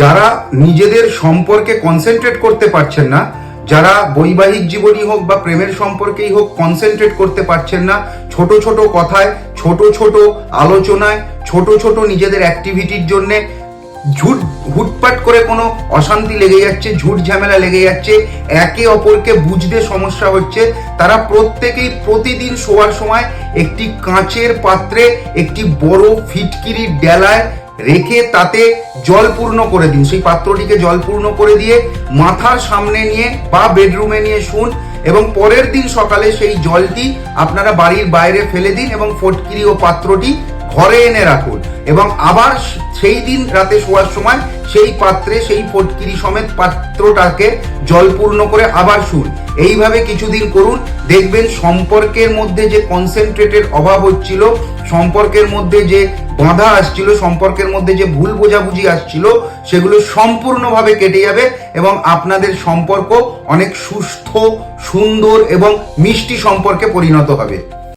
যারা নিজেদের সম্পর্কে কনসেন্ট্রেট করতে পারছেন না, যারা বৈবাহিক জীবনই হোক বা প্রেমের সম্পর্কেই হোক কনসেন্ট্রেট করতে পারছেন না, ছোট ছোট কথায়, ছোট ছোট আলোচনায়, ছোট ছোট নিজেদের অ্যাক্টিভিটির জন্যে ঝুট, হুটপাট করে কোনো অশান্তি লেগে যাচ্ছে, ঝুট ঝামেলা লেগে যাচ্ছে, একে অপরকে বুঝতে সমস্যা হচ্ছে, তারা প্রত্যেকেই প্রতিদিন শোয়ার সময় একটি কাঁচের পাত্রে একটি বড় ফিটকিরির ডেলায় রেখে তাতে জল পূর্ণ করে দিন। সেই পাত্রটিকে জল পূর্ণ করে দিয়ে মাথার সামনে নিয়ে বা বেডরুমে নিয়ে শুন এবং পরের দিন সকালে সেই জলটি আপনারা বাড়ির বাইরে ফেলে দিন এবং ফটকিরি ও পাত্রটি ঘরে এনে রাখুন। এবং আবার সেই দিন রাতে শোয়ার সময় সেই পাত্রে সেই ফটকিরি সমেত পাত্রটাকে জল পূর্ণ করে আবার শুন। এইভাবে কিছুদিন করুন। দেখবেন সম্পর্কের মধ্যে যে কনসেন্ট্রেটের অভাব হচ্ছিল, সম্পর্কের মধ্যে যে বাধা আসছিল, সম্পর্কের মধ্যে যে ভুল বোঝাবুঝি আসছিল, সেগুলো সম্পূর্ণভাবে কেটে যাবে এবং আপনাদের সম্পর্ক অনেক সুস্থ, সুন্দর এবং মিষ্টি সম্পর্কে পরিণত হবে।